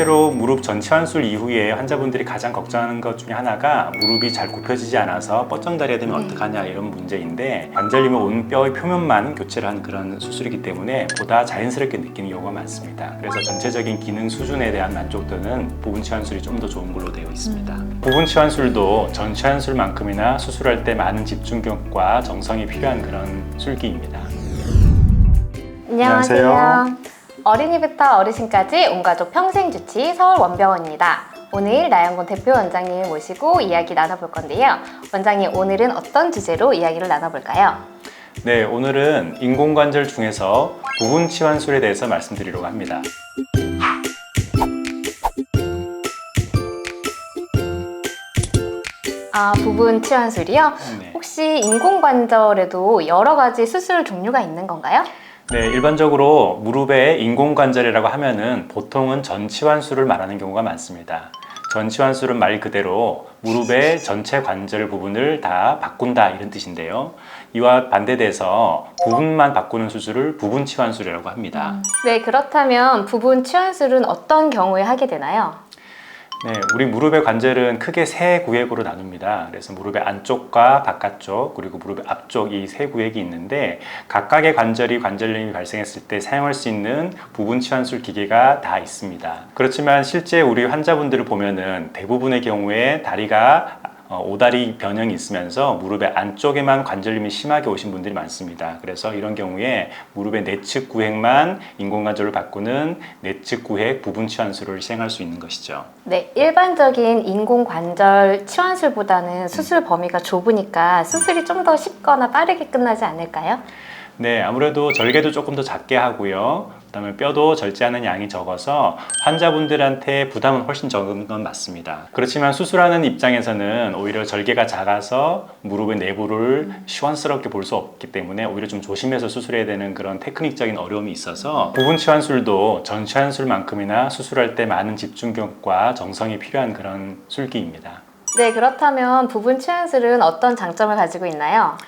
실제로 무릎 전치 환술 이후에 환자분들이 가장 걱정하는 것 중에 하나가 무릎이 잘 굽혀지지 않아서 뻗정다리가 되면 네. 어떡하냐 이런 문제인데 관절염이 온 뼈의 표면만 교체를 한 그런 수술이기 때문에 보다 자연스럽게 느끼는 경우가 많습니다. 그래서 전체적인 기능 수준에 대한 만족도는 부분 치환술이 좀 더 좋은 걸로 되어 있습니다. 부분 치환술도 전 치환술만큼이나 수술할 때 많은 집중력과 정성이 필요한 그런 술기입니다. 안녕하세요. 안녕하세요. 어린이부터 어르신까지 온 가족 평생 주치 서울 원병원입니다. 오늘 나영곤 대표 원장님 모시고 이야기 나눠볼 건데요. 원장님 오늘은 어떤 주제로 이야기를 나눠볼까요? 네, 오늘은 인공관절 중에서 부분 치환술에 대해서 말씀드리려고 합니다. 아 부분 치환술이요? 네. 혹시 인공관절에도 여러 가지 수술 종류가 있는 건가요? 네, 일반적으로 무릎에 인공관절이라고 하면은 보통은 전치환술을 말하는 경우가 많습니다. 전치환술은 말 그대로 무릎의 전체 관절 부분을 다 바꾼다 이런 뜻인데요. 이와 반대돼서 부분만 바꾸는 수술을 부분 치환술이라고 합니다. 네 그렇다면 부분 치환술은 어떤 경우에 하게 되나요? 네, 우리 무릎의 관절은 크게 세 구획으로 나눕니다. 그래서 무릎의 안쪽과 바깥쪽 그리고 무릎의 앞쪽 이 세 구획이 있는데 각각의 관절이 관절염이 발생했을 때 사용할 수 있는 부분 치환술 기계가 다 있습니다. 그렇지만 실제 우리 환자분들을 보면은 대부분의 경우에 다리가 어, 오다리 변형이 있으면서 무릎의 안쪽에만 관절염이 심하게 오신 분들이 많습니다. 그래서 이런 경우에 무릎의 내측 구획만 인공관절을 바꾸는 내측 구획 부분 치환술을 시행할 수 있는 것이죠. 네, 일반적인 인공관절 치환술보다는 수술 범위가 좁으니까 수술이 좀 더 쉽거나 빠르게 끝나지 않을까요? 네, 아무래도 절개도 조금 더 작게 하고요. 그다음에 뼈도 절제하는 양이 적어서 환자분들한테 부담은 훨씬 적은 건 맞습니다. 그렇지만 수술하는 입장에서는 오히려 절개가 작아서 무릎의 내부를 시원스럽게 볼 수 없기 때문에 오히려 좀 조심해서 수술해야 되는 그런 테크닉적인 어려움이 있어서 부분 치환술도 전 치환술만큼이나 수술할 때 많은 집중력과 정성이 필요한 그런 술기입니다. 네, 그렇다면 부분 치환술은 어떤 장점을 가지고 있나요?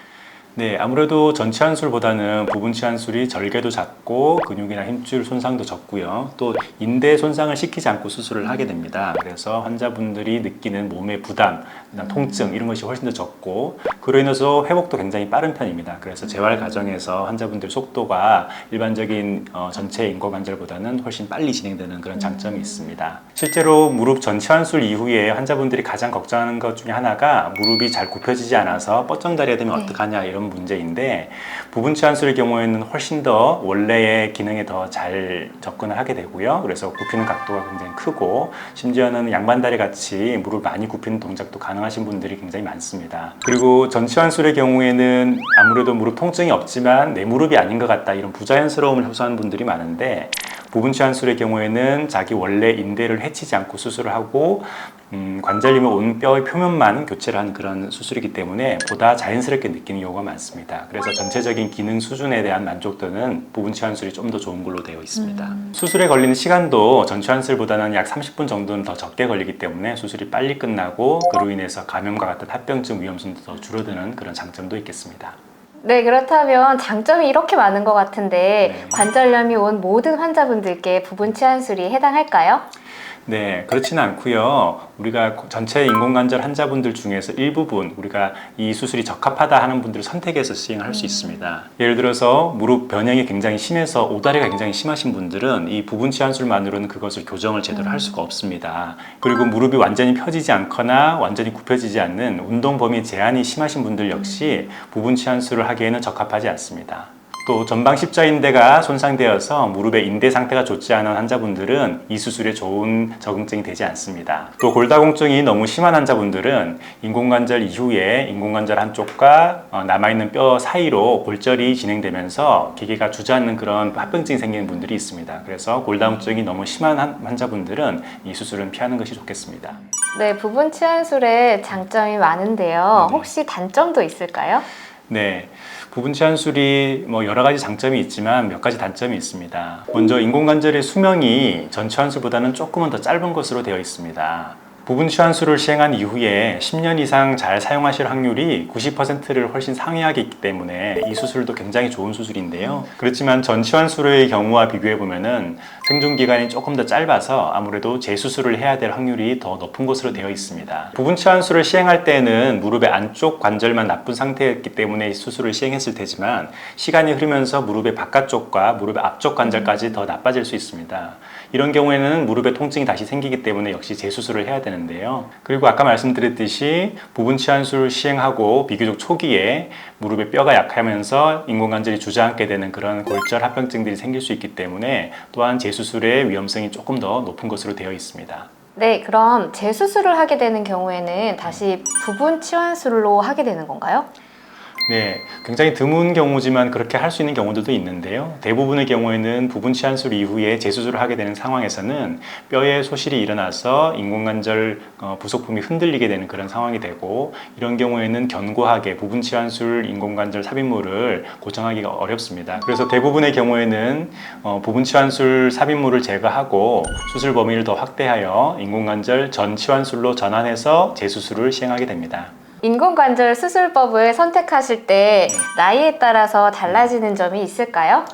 네, 아무래도 전치환술보다는 부분치환술이 절개도 작고 근육이나 힘줄 손상도 적고요. 또 인대 손상을 시키지 않고 수술을 하게 됩니다. 그래서 환자분들이 느끼는 몸의 부담, 통증 이런 것이 훨씬 더 적고 그로 인해서 회복도 굉장히 빠른 편입니다. 그래서 재활 과정에서 환자분들 속도가 일반적인 어, 전체 인공관절보다는 훨씬 빨리 진행되는 그런 장점이 있습니다. 실제로 무릎 전치환술 이후에 환자분들이 가장 걱정하는 것 중에 하나가 무릎이 잘 굽혀지지 않아서 뻗정다리가 되면 네. 어떡하냐 이런 문제인데 부분 치환술의 경우에는 훨씬 더 원래의 기능에 더 잘 접근을 하게 되고요. 그래서 굽히는 각도가 굉장히 크고 심지어는 양반다리 같이 무릎 많이 굽히는 동작도 가능하신 분들이 굉장히 많습니다. 그리고 전치환술의 경우에는 아무래도 무릎 통증이 없지만 내 무릎이 아닌 것 같다 이런 부자연스러움을 호소하는 분들이 많은데 부분 치환술의 경우에는 자기 원래 인대를 해치지 않고 수술을 하고 음, 관절염이 온 뼈의 표면만 교체를 한 그런 수술이기 때문에 보다 자연스럽게 느끼는 경우가 많습니다. 그래서 전체적인 기능 수준에 대한 만족도는 부분 치환술이 좀 더 좋은 걸로 되어 있습니다. 수술에 걸리는 시간도 전 치환술보다는 약 30분 정도는 더 적게 걸리기 때문에 수술이 빨리 끝나고 그로 인해서 감염과 같은 합병증 위험성도 더 줄어드는 그런 장점도 있겠습니다. 네, 그렇다면 장점이 이렇게 많은 것 같은데 네. 관절염이 온 모든 환자분들께 부분 치환술이 해당할까요? 네, 그렇지는 않고요. 우리가 전체 인공관절 환자분들 중에서 일부분 우리가 이 수술이 적합하다 하는 분들을 선택해서 시행할 수 있습니다. 예를 들어서 무릎 변형이 굉장히 심해서 오다리가 굉장히 심하신 분들은 이 부분 치환술만으로는 그것을 교정을 제대로 할 수가 없습니다. 그리고 무릎이 완전히 펴지지 않거나 완전히 굽혀지지 않는 운동 범위 제한이 심하신 분들 역시 부분 치환술을 하기에는 적합하지 않습니다. 또 전방 십자 인대가 손상되어서 무릎의 인대 상태가 좋지 않은 환자분들은 이 수술에 좋은 적응증이 되지 않습니다. 또 골다공증이 너무 심한 환자분들은 인공관절 이후에 인공관절 한쪽과 어, 남아있는 뼈 사이로 골절이 진행되면서 기계가 주저앉는 그런 합병증이 생기는 분들이 있습니다. 그래서 골다공증이 너무 심한 한- 환자분들은 이 수술은 피하는 것이 좋겠습니다. 네, 부분 치환술의 장점이 많은데요. 네. 혹시 단점도 있을까요? 네. 부분 치환술이 뭐 여러 가지 장점이 있지만 몇 가지 단점이 있습니다. 먼저 인공관절의 수명이 전 치환술보다는 조금은 더 짧은 것으로 되어 있습니다. 부분 치환술을 시행한 이후에 10년 이상 잘 사용하실 확률이 90%를 훨씬 상회하게 있기 때문에 이 수술도 굉장히 좋은 수술인데요. 그렇지만 전 치환술의 경우와 비교해 보면은 생존 기간이 조금 더 짧아서 아무래도 재수술을 해야 될 확률이 더 높은 것으로 되어 있습니다. 부분 치환술을 시행할 때는 무릎의 안쪽 관절만 나쁜 상태였기 때문에 이 수술을 시행했을 테지만 시간이 흐르면서 무릎의 바깥쪽과 무릎의 앞쪽 관절까지 더 나빠질 수 있습니다. 이런 경우에는 무릎에 통증이 다시 생기기 때문에 역시 재수술을 해야 되는데요. 그리고 아까 말씀드렸듯이 부분 치환술 시행하고 비교적 초기에 무릎의 뼈가 약하면서 인공관절이 주저앉게 되는 그런 골절 합병증들이 생길 수 있기 때문에 또한 재수술의 위험성이 조금 더 높은 것으로 되어 있습니다. 네, 그럼 재수술을 하게 되는 경우에는 다시 부분 치환술로 하게 되는 건가요? 네, 굉장히 드문 경우지만 그렇게 할 수 있는 경우들도 있는데요. 대부분의 경우에는 부분 치환술 이후에 재수술을 하게 되는 상황에서는 뼈에 소실이 일어나서 인공관절 어, 부속품이 흔들리게 되는 그런 상황이 되고 이런 경우에는 견고하게 부분 치환술 인공관절 삽입물을 고정하기가 어렵습니다. 그래서 대부분의 경우에는 어, 부분 치환술 삽입물을 제거하고 수술 범위를 더 확대하여 인공관절 전 치환술로 전환해서 재수술을 시행하게 됩니다. 인공관절 수술법을 선택하실 때 나이에 따라서 달라지는 점이 있을까요?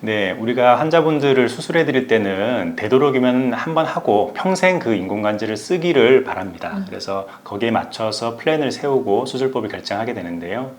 네, 우리가 환자분들을 수술해 드릴 때는 되도록이면 한 번 하고 평생 그 인공관절을 쓰기를 바랍니다. 그래서 거기에 맞춰서 플랜을 세우고 수술법을 결정하게 되는데요.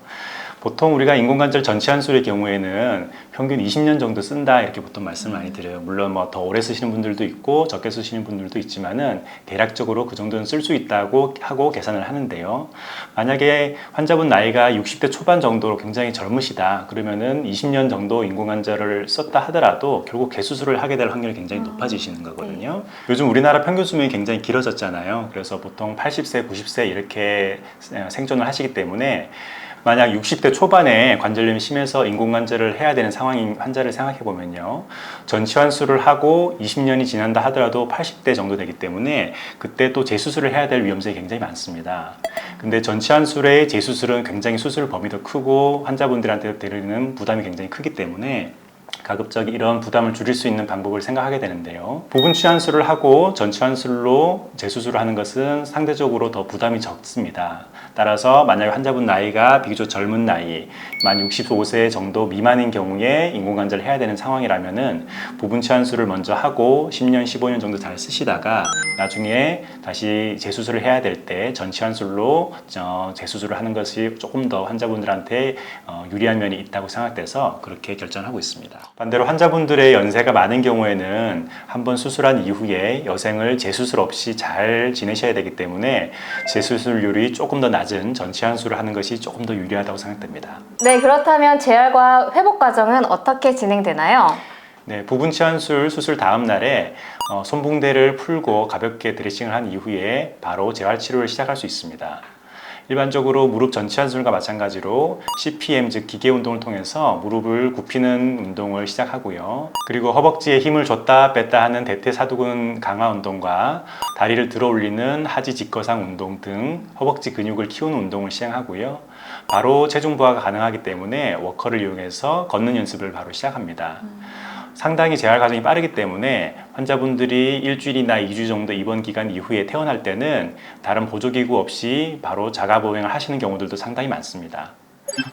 보통 우리가 인공관절 전치 한술의 경우에는 평균 20년 정도 쓴다 이렇게 보통 말씀을 많이 드려요. 물론 뭐 더 오래 쓰시는 분들도 있고 적게 쓰시는 분들도 있지만은 대략적으로 그 정도는 쓸 수 있다고 하고 계산을 하는데요. 만약에 환자분 나이가 60대 초반 정도로 굉장히 젊으시다 그러면은 20년 정도 인공관절을 썼다 하더라도 결국 개수술을 하게 될 확률이 굉장히 높아지시는 거거든요. 요즘 우리나라 평균 수명이 굉장히 길어졌잖아요. 그래서 보통 80세, 90세 이렇게 생존을 하시기 때문에 만약 60대 초반에 관절염이 심해서 인공관절을 해야 되는 상황인 환자를 생각해 보면요. 전치환술을 하고 20년이 지난다 하더라도 80대 정도 되기 때문에 그때 또 재수술을 해야 될 위험성이 굉장히 많습니다. 근데 전치환술의 재수술은 굉장히 수술 범위도 크고 환자분들한테 드리는 부담이 굉장히 크기 때문에 가급적 이런 부담을 줄일 수 있는 방법을 생각하게 되는데요. 부분 치환술을 하고 전 치환술로 재수술을 하는 것은 상대적으로 더 부담이 적습니다. 따라서 만약 환자분 나이가 비교적 젊은 나이, 만 65세 정도 미만인 경우에 인공관절을 해야 되는 상황이라면은 부분 치환술을 먼저 하고 10년, 15년 정도 잘 쓰시다가 나중에 다시 재수술을 해야 될 때 전 치환술로 어, 재수술을 하는 것이 조금 더 환자분들한테 어, 유리한 면이 있다고 생각돼서 그렇게 결정하고 있습니다. 반대로 환자분들의 연세가 많은 경우에는 한번 수술한 이후에 여생을 재수술 없이 잘 지내셔야 되기 때문에 재수술률이 조금 더 낮은 전치환술을 하는 것이 조금 더 유리하다고 생각됩니다. 네, 그렇다면 재활과 회복 과정은 어떻게 진행되나요? 네, 부분 치환술 수술 다음 날에 어, 손붕대를 풀고 가볍게 드레싱을 한 이후에 바로 재활 치료를 시작할 수 있습니다. 일반적으로 무릎 전치환술과 마찬가지로 CPM 즉 기계 운동을 통해서 무릎을 굽히는 운동을 시작하고요. 그리고 허벅지에 힘을 줬다 뺐다 하는 대퇴사두근 강화 운동과 다리를 들어 올리는 하지 직거상 운동 등 허벅지 근육을 키우는 운동을 시행하고요. 바로 체중 부하가 가능하기 때문에 워커를 이용해서 걷는 연습을 바로 시작합니다. 상당히 재활 과정이 빠르기 때문에 환자분들이 일주일이나 2주 정도 입원 기간 이후에 퇴원할 때는 다른 보조기구 없이 바로 자가 보행을 하시는 경우들도 상당히 많습니다.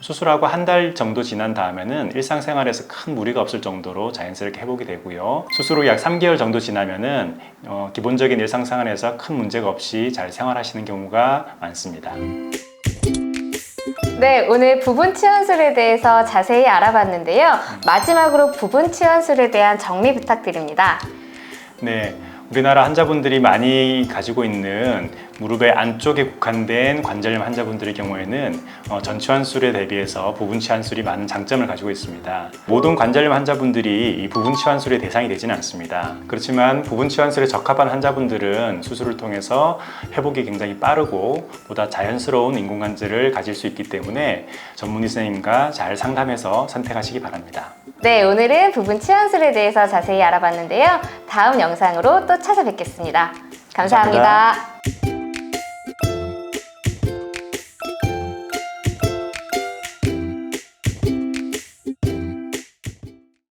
수술하고 한 달 정도 지난 다음에는 일상생활에서 큰 무리가 없을 정도로 자연스럽게 회복이 되고요. 수술 후 약 3개월 정도 지나면은 어, 기본적인 일상생활에서 큰 문제가 없이 잘 생활하시는 경우가 많습니다. 네, 오늘 부분 치환술에 대해서 자세히 알아봤는데요. 마지막으로 부분 치환술에 대한 정리 부탁드립니다. 네, 우리나라 환자분들이 많이 가지고 있는 무릎의 안쪽에 국한된 관절염 환자분들의 경우에는 어, 전치환술에 대비해서 부분 치환술이 많은 장점을 가지고 있습니다. 모든 관절염 환자분들이 이 부분 치환술의 대상이 되지는 않습니다. 그렇지만 부분 치환술에 적합한 환자분들은 수술을 통해서 회복이 굉장히 빠르고 보다 자연스러운 인공관절을 가질 수 있기 때문에 전문의 선생님과 잘 상담해서 선택하시기 바랍니다. 네, 오늘은 부분 치환술에 대해서 자세히 알아봤는데요. 다음 영상으로 또 찾아뵙겠습니다 감사합니다. 감사합니다.